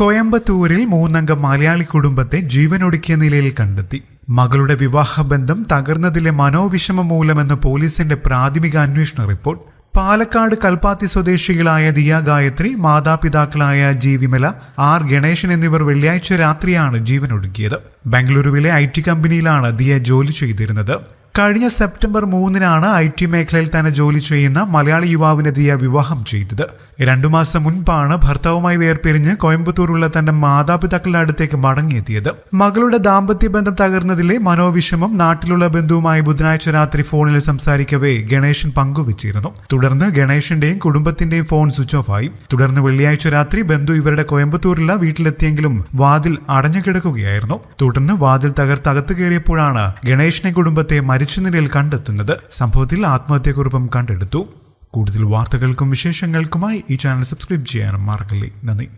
കോയമ്പത്തൂരിൽ മൂന്നംഗ മലയാളി കുടുംബത്തെ ജീവനൊടുക്കിയ നിലയിൽ കണ്ടെത്തി. മകളുടെ വിവാഹബന്ധം തകർന്നതിലെ മനോവിഷമം മൂലമെന്ന് പോലീസിന്റെ പ്രാഥമിക അന്വേഷണ റിപ്പോർട്ട്. പാലക്കാട് കൽപ്പാത്തി സ്വദേശികളായ ദിയ ഗായത്രി മാതാപിതാക്കളായ ജി വിമല ആർ ഗണേശൻ എന്നിവർ വെള്ളിയാഴ്ച രാത്രിയാണ് ജീവനൊടുക്കിയത്. ബംഗളൂരുവിലെ ഐ ടി കമ്പനിയിലാണ് ദിയ ജോലി ചെയ്തിരുന്നത്. കഴിഞ്ഞ സെപ്റ്റംബർ മൂന്നിനാണ് ഐ ടി മേഖലയിൽ തന്നെ ജോലി ചെയ്യുന്ന മലയാളി യുവാവിനെ ദിയ വിവാഹം ചെയ്തത്. രണ്ടു മാസം മുൻപാണ് ഭർത്താവുമായി വേർപിരിഞ്ഞ് കോയമ്പത്തൂരുള്ള തന്റെ മാതാപിതാക്കളുടെ അടുത്തേക്ക് മടങ്ങിയെത്തിയത്. മകളുടെ ദാമ്പത്യ ബന്ധം തകർന്നതിലെ മനോവിഷമം നാട്ടിലുള്ള ബന്ധുവുമായി ബുധനാഴ്ച രാത്രി ഫോണിൽ സംസാരിക്കവേ ഗണേശൻ പങ്കുവച്ചിരുന്നു. തുടർന്ന് ഗണേശന്റെയും കുടുംബത്തിന്റെയും ഫോൺ സ്വിച്ച് ഓഫ് ആയി. തുടർന്ന് വെള്ളിയാഴ്ച രാത്രി ബന്ധു ഇവരുടെ കോയമ്പത്തൂരിലുള്ള വീട്ടിലെത്തിയെങ്കിലും വാതിൽ അടഞ്ഞു കിടക്കുകയായിരുന്നു തുടർന്ന് വാതിൽ തകർത്തകത്ത് കയറിയപ്പോഴാണ് ഗണേശിനെ കുടുംബത്തെ മരിച്ച നിലയിൽ കണ്ടെത്തുന്നത് സംഭവത്തിൽ ആത്മഹത്യക്കുറിപ്പം കണ്ടെടുത്തു. കൂടുതൽ വാർത്തകൾക്കും വിശേഷങ്ങൾക്കുമായി ഈ ചാനൽ സബ്സ്ക്രൈബ് ചെയ്യാനും മറക്കല്ലേ. നന്ദി.